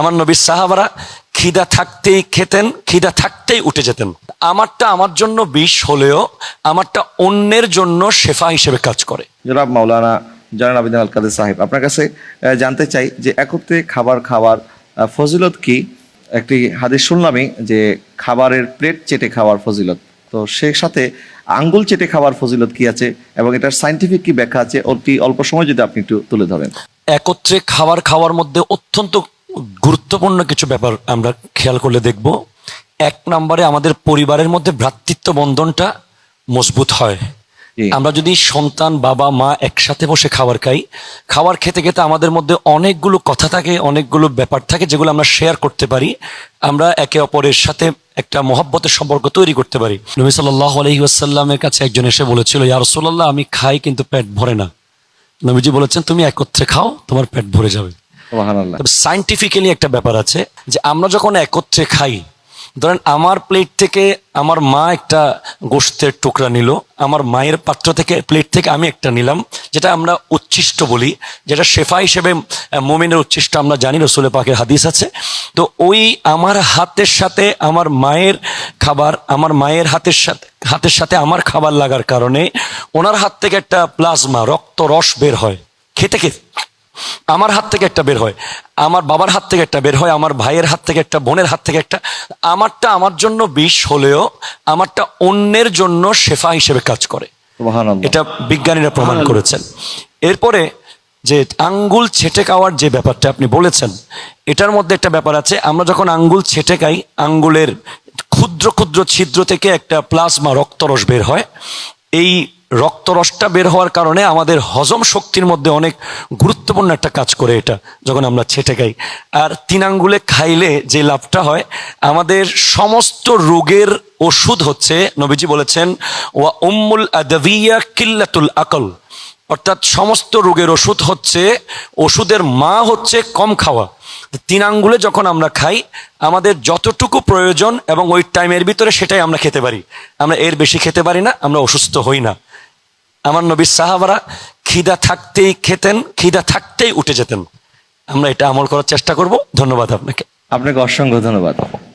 আমার নবীর সাহাবারা খিদা থাকতেই খেতেন খিদা থাকতেই উঠে যেতেন। আমারটা আমার জন্য বিষ হলেও আমারটা অন্যের জন্য শেফা হিসেবে কাজ করে। জনাব মাওলানা জানান আবিদিন আল কাদের সাহেব আপনার কাছে জানতে চাই যে একত্রে খাবার খাওয়ার ফজিলত কি? একটি হাদিস শুনলামই যে খাবারের প্লেট চেটে খাওয়ার ফজিলত। তো সে সাথে আঙ্গুল চেটে খাওয়ার ফজিলত কি আছে এবং এটার সাইন্টিফিক কি ব্যাখ্যা আছে? অতি অল্প সময় যদি আপনি একটু তুলে ধরেন। একত্রে খাবার খাওয়ার মধ্যে অত্যন্ত গুরুত্বপূর্ণ কিছু ব্যাপার আমরা খেয়াল করলে দেখব। এক নম্বরে আমাদের পরিবারের মধ্যে ভ্রাতৃত্ব বন্ধনটা মজবুত হয়। আমরা যদি সন্তান বাবা মা একসাথে বসে খাবার খাই খাবার খেতে খেতে আমাদের মধ্যে অনেকগুলো কথা থাকে অনেকগুলো ব্যাপার থাকে যেগুলো আমরা শেয়ার করতে পারি। আমরা একে অপরের সাথে একটা মহব্বতের সম্পর্ক তৈরি করতে পারি। নবী সাল্লাহ আলহিউসাল্লামের কাছে একজন এসে বলেছিল ইয়া রসোল্লাহ আমি খাই কিন্তু পেট ভরে না। নবীজি বলেছেন তুমি একত্রে খাও তোমার পেট ভরে যাবে। সাইন্টিফিক্যালি একটা ব্যাপার আছে যে আমরা যখন একত্রে খাই, ধরেন আমার প্লেট থেকে আমার মা একটা গোস্তের টুকরা নিল, আমার মায়ের পাত্র থেকে প্লেট থেকে আমি একটা নিলাম, যেটা আমরা উচ্ছিষ্ট বলি, যেটা শেফা হিসেবে মোমিনের উচ্ছিষ্ট আমরা জানি রসুলের পাকের হাদিস আছে। তো ওই আমার হাতের সাথে আমার মায়ের খাবার, আমার মায়ের হাতের সাথে হাতের সাথে আমার খাবার লাগার কারণে ওনার হাত থেকে একটা প্লাজমা রক্ত রস বের হয়, খেতে খেতে। আমার হাত থেকে একটা বের হয় আমার বাবার হাত থেকে একটা বের হয় আমার ভাইয়ের হাত থেকে একটা বোনের হাত থেকে একটা। আমারটা আমার জন্য বিষ হলেও আমারটা অন্যের জন্য শেফা হিসেবে কাজ করে। এটা বিজ্ঞানীরা প্রমাণ করেছেন। এরপরে যে আঙ্গুল ছেটে খাওয়ার যে ব্যাপারটা আপনি বলেছেন এটার মধ্যে একটা ব্যাপার আছে আমরা যখন আঙ্গুল ছেটে খাই আঙ্গুলের ক্ষুদ্র ক্ষুদ্র ছিদ্র থেকে একটা প্লাজমা রক্তরস বের হয়। এই রক্তরসটা বের হওয়ার কারণে আমাদের হজম শক্তির মধ্যে অনেক গুরুত্বপূর্ণ একটা কাজ করে এটা, যখন আমরা ছেটে খাই। আর তিন আঙ্গুলে খাইলে যে লাভটা হয়, আমাদের সমস্ত রোগের ওষুধ হচ্ছে, নবীজি বলেছেন, ওয়া উম্মুল আদাবিয়া কিল্লাতুল আকল। অর্থাৎ সমস্ত রোগের ওষুধ হচ্ছে, ওষুধের মা হচ্ছে কম খাওয়া। তিন আঙ্গুলে যখন আমরা খাই, আমাদের যতটুকু প্রয়োজন এবং ওই টাইমের ভিতরে সেটাই আমরা খেতে পারি। আমরা এর বেশি খেতে পারি না, আমরা অসুস্থ হই না। আমার নবীর সাহাবারা খিদা থাকতেই খেতেন, খিদা থাকতেই উঠে যেতেন। আমরা এটা আমল করার চেষ্টা করব। ধন্যবাদ আপনাকে। আপনাকে অসংখ্য ধন্যবাদ।